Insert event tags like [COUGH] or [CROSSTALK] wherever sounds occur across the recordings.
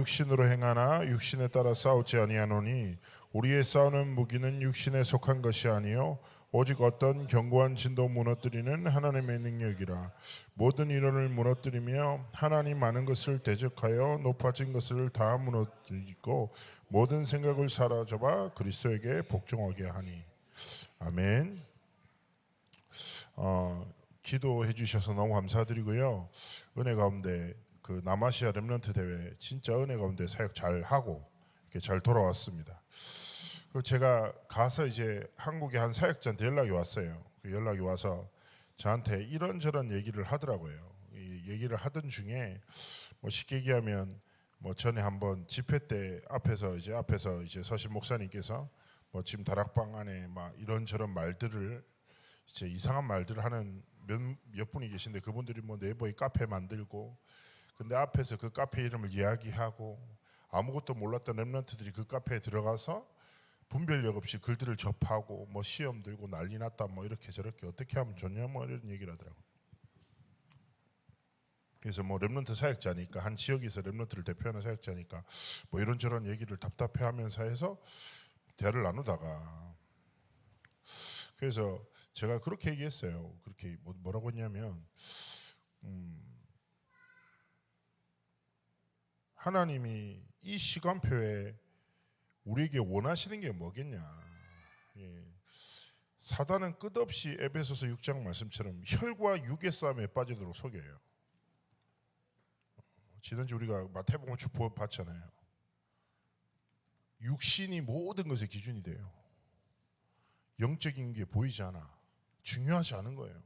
육신으로 행하나 육신에 따라 싸우지 아니하노니 우리의 싸우는 무기는 육신에 속한 것이 아니요 오직 어떤 견고한 진도 무너뜨리는 하나님의 능력이라 모든 이론을 무너뜨리며 하나님 많은 것을 대적하여 높아진 것을 다 무너뜨리고 모든 생각을 사라져봐 그리스도에게 복종하게 하니 아멘. 어, 기도해 주셔서 너무 감사드리고요. 은혜 가운데 그 남아시아 렘넌트 대회 진짜 은혜 가운데 사역 잘 하고 이렇게 잘 돌아왔습니다. 그 제가 가서 이제 한국에 한 사역자한테 연락이 왔어요. 그 연락이 와서 저한테 이런저런 얘기를 하더라고요. 이 얘기를 하던 중에 뭐 쉽게 얘기하면 뭐 전에 한번 집회 때 앞에서 이제 앞에서 이제 서신 목사님께서 뭐 지금 다락방 안에 막 이런저런 말들을 이제 이상한 말들을 하는 몇, 몇 분이 계신데 그분들이 뭐 네이버에 카페 만들고 근데 앞에서 그 카페 이름을 이야기하고 아무것도 몰랐던 랩런트들이 그 카페에 들어가서 분별력 없이 글들을 접하고 뭐 시험 들고 난리 났다 뭐 이렇게 저렇게 어떻게 하면 좋냐 뭐 이런 얘기를 하더라고요. 그래서 뭐 랩런트 사역자니까 한 지역에서 랩런트를 대표하는 사역자니까 뭐 이런저런 얘기를 답답해하면서 해서 대화를 나누다가 그래서 제가 그렇게 얘기했어요. 그렇게 뭐- 뭐라고 했냐면 음, 하나님이 이 시간표에 우리에게 원하시는 게 뭐겠냐? 예. 사단은 끝없이 에베소서 6장 말씀처럼 혈과 육의 싸움에 빠지도록 속여요. 어, 지난주 우리가 마태복음 쭉 보- 봤잖아요. 육신이 모든 것의 기준이 돼요. 영적인 게 보이지 않아. 중요하지 않은 거예요.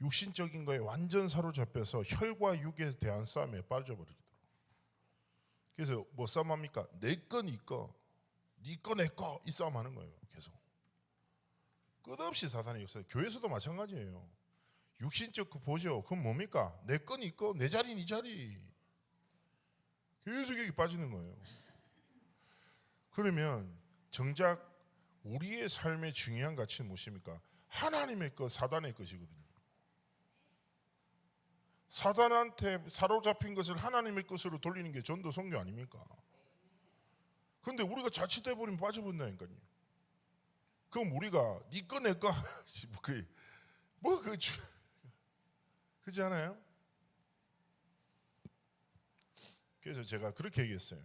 육신적인 거에 완전 사로잡혀서 혈과 육에 대한 싸움에 빠져버리더라고요. 그래서 뭐 싸움합니까? 내거 니거, 니거 내 거 이 싸움 하는 거예요. 계속. 끝없이 사단의 역사. 교회에서도 마찬가지예요. 육신적 그 보죠. 그건 뭡니까? 내거 니거, 내 자리 니 자리. 계속 여기 빠지는 거예요. 그러면 정작 우리의 삶의 중요한 가치는 무엇입니까? 하나님의 것, 사단의 것이거든요. 사단한테 사로잡힌 것을 하나님의 것으로 돌리는 게 전도 성교 아닙니까? 근데 우리가 자칫해 버리면 빠져본다니까요. 그럼 우리가 니꺼 내꺼 [LAUGHS] 그, 뭐그 그지 않아요? 그래서 제가 그렇게 얘기했어요.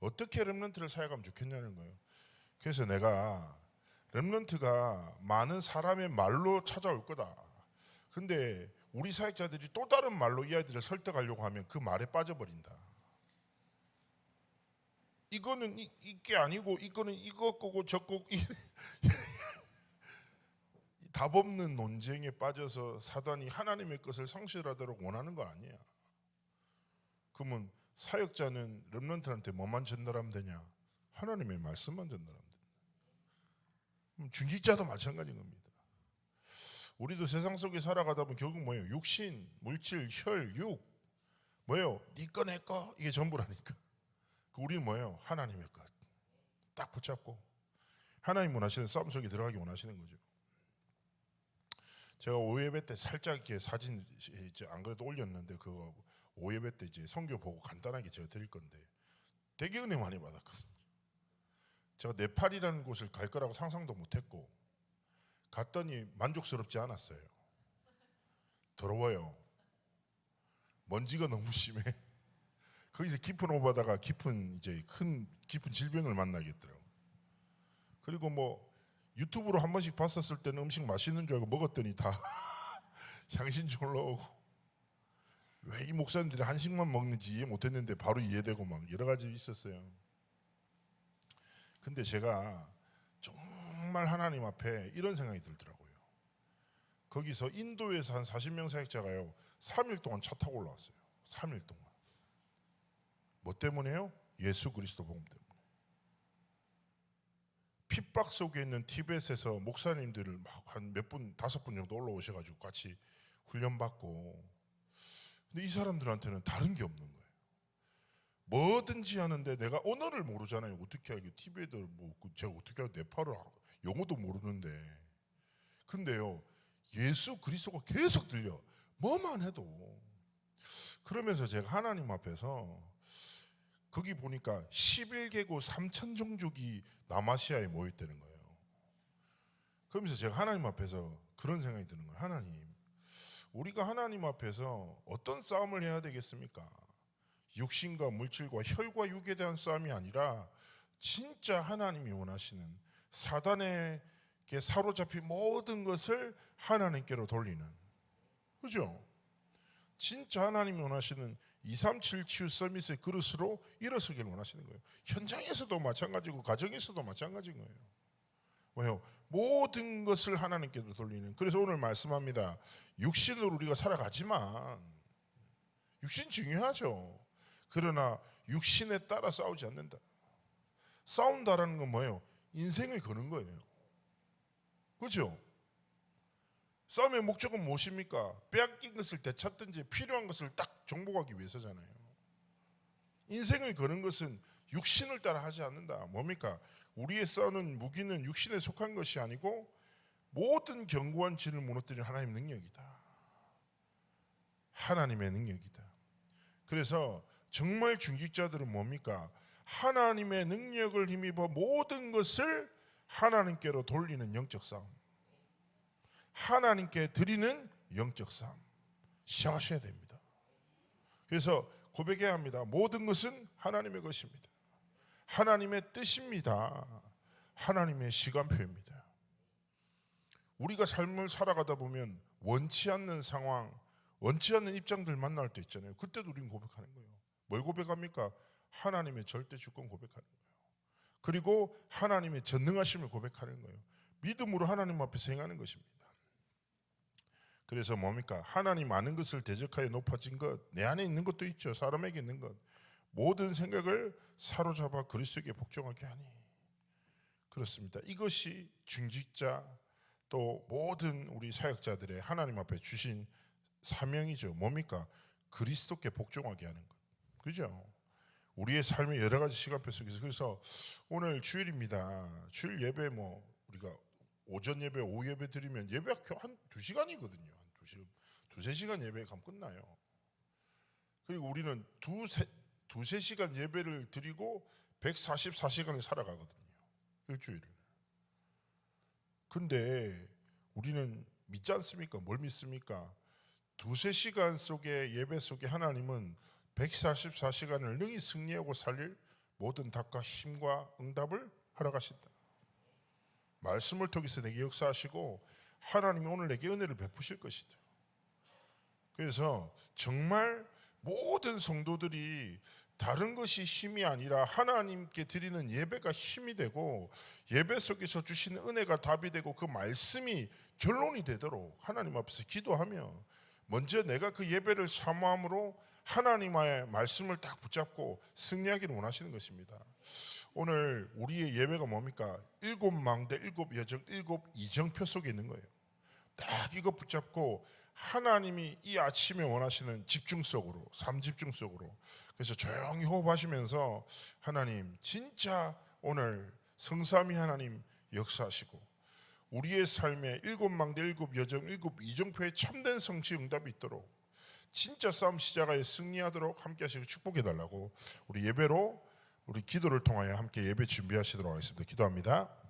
어떻게 렘런트를 사역하면 좋겠냐는 거예요. 그래서 내가 렘런트가 많은 사람의 말로 찾아올 거다. 근데 우리 사역자들이 또 다른 말로 이 아이들을 설득하려고 하면 그 말에 빠져버린다. 이거는 이, 이게 아니고 이거는 이거 거고 저 거고 이- [LAUGHS] 답 없는 논쟁에 빠져서 사단이 하나님의 것을 상실하도록 원하는 건 아니야. 그러면 사역자는 렘런트한테 뭐만 전달하면 되냐? 하나님의 말씀만 전달하면 된다. 중직자도 마찬가지인 겁니다. 우리도 세상 속에 살아가다 보면 결국 뭐예요? 육신, 물질, 혈, 육 뭐예요? 니꺼 내꺼 이게 전부라니까. 그 우리는 뭐예요? 하나님의 것. 딱 붙잡고 하나님 원하시는 싸움 속에 들어가기 원하시는 거죠. 제가 오예배 때 살짝 이렇게 사진 이제 안 그래도 올렸는데 그거 오예배 때 이제 성교 보고 간단하게 제가 드릴 건데 되게 은혜 많이 받았거든요. 제가 네팔이라는 곳을 갈 거라고 상상도 못했고 갔더니 만족스럽지 않았어요. 더러워요. 먼지가 너무 심해. [LAUGHS] 거기서 깊은 오바다가 깊은 이제 큰 깊은 질병을 만나겠더라고. 그리고 뭐 유튜브로 한 번씩 봤었을 때는 음식 맛있는 줄 알고 먹었더니 다 [LAUGHS] 향신료 올라오고 왜 이 목사님들이 한식만 먹는지 이해 못했는데 바로 이해되고 막 여러 가지 있었어요. 근데 제가 정말 하나님 앞에 이런 생각이 들더라고요. 거기서 인도에서 한 40명 사역자가요. 3일 동안 차 타고 올라왔어요. 3일 동안. 뭐 때문에요? 예수 그리스도 복음 때문에. 핍박 속에 있는 티벳에서 목사님들을 막 한 몇 분, 다섯 분 정도 올라오셔가지고 같이 훈련받고. 근데 이 사람들한테는 다른 게 없는 거예요. 뭐든지 하는데 내가 언어를 모르잖아요. 어떻게 하게 티베트 뭐그 제가 어떻게 하고 네팔을 하- 영어도 모르는데. 근데요 예수 그리스도가 계속 들려. 뭐만 해도 그러면서 제가 하나님 앞에서 거기 보니까 11개국 3천 종족이 남아시아에 모여 있다는 거예요. 그러면서 제가 하나님 앞에서 그런 생각이 드는 거예요. 하나님, 우리가 하나님 앞에서 어떤 싸움을 해야 되겠습니까? 육신과 물질과 혈과 육에 대한 싸움이 아니라 진짜 하나님이 원하시는 사단에게 사로잡힌 모든 것을 하나님께로 돌리는 그죠? 진짜 하나님이 원하시는 237 치유 서밋의 그릇으로 일어서기를 원하시는 거예요. 현장에서도 마찬가지고 가정에서도 마찬가지인 거예요. 왜요? 모든 것을 하나님께로 돌리는. 그래서 오늘 말씀합니다. 육신으로 우리가 살아가지만 육신 중요하죠. 그러나 육신에 따라 싸우지 않는다. 싸운다라는 건 뭐예요? 인생을 거는 거예요. 그렇죠? 싸움의 목적은 무엇입니까? 빼앗긴 것을 되찾든지 필요한 것을 딱 정복하기 위해서잖아요. 인생을 거는 것은 육신을 따라 하지 않는다. 뭡니까? 우리의 싸우는 무기는 육신에 속한 것이 아니고 모든 견고한 진을 무너뜨리는 하나님의 능력이다. 하나님의 능력이다. 그래서 정말 중직자들은 뭡니까? 하나님의 능력을 힘입어 모든 것을 하나님께로 돌리는 영적 싸움. 하나님께 드리는 영적 싸움. 시작하셔야 됩니다. 그래서 고백해야 합니다. 모든 것은 하나님의 것입니다. 하나님의 뜻입니다. 하나님의 시간표입니다. 우리가 삶을 살아가다 보면 원치 않는 상황, 원치 않는 입장들 만날 때 있잖아요. 그때도 우리는 고백하는 거예요. 뭘 고백합니까? 하나님의 절대 주권 고백하는 거예요. 그리고 하나님의 전능하심을 고백하는 거예요. 믿음으로 하나님 앞에서 행하는 것입니다. 그래서 뭡니까? 하나님 아는 것을 대적하여 높아진 것, 내 안에 있는 것도 있죠. 사람에게 있는 것. 모든 생각을 사로잡아 그리스도에게 복종하게 하니. 그렇습니다. 이것이 중직자 또 모든 우리 사역자들의 하나님 앞에 주신 사명이죠. 뭡니까? 그리스도께 복종하게 하는 것. 그죠? 우리의 삶의 여러 가지 시간표 속에서 그래서 오늘 주일입니다. 주일 예배 뭐 우리가 오전 예배, 오후 예배 드리면 예배 한두 시간이거든요. 한두 시간, 두세 시간 예배 가면 끝나요. 그리고 우리는 두세 두세 시간 예배를 드리고 144시간을 살아가거든요. 일주일을. 근데 우리는 믿지 않습니까? 뭘 믿습니까? 두세 시간 속에 예배 속에 하나님은 144시간을 능히 승리하고 살릴 모든 답과 힘과 응답을 가신다. 말씀을 통해서 내게 역사하시고 하나님이 오늘 내게 은혜를 베푸실 것이다. 그래서 정말 모든 성도들이 다른 것이 힘이 아니라 하나님께 드리는 예배가 힘이 되고 예배 속에서 주시는 은혜가 답이 되고 그 말씀이 결론이 되도록 하나님 앞에서 기도하며 먼저 내가 그 예배를 사모함으로 하나님의 말씀을 딱 붙잡고 승리하기를 원하시는 것입니다. 오늘 우리의 예배가 뭡니까? 일곱 망대, 일곱 여정, 일곱 이정표 속에 있는 거예요. 딱 이거 붙잡고 하나님이 이 아침에 원하시는 집중 속으로, 삼집중 속으로. 그래서 조용히 호흡하시면서 하나님, 진짜 오늘 성삼위 하나님 역사하시고 우리의 삶에 일곱 망대, 일곱 여정, 일곱 이정표의 참된 성취 응답이 있도록 진짜 싸움 시작하여 승리하도록 함께 하시고 축복해 달라고 우리 예배로 우리 기도를 통하여 함께 예배 준비하시도록 하겠습니다. 기도합니다.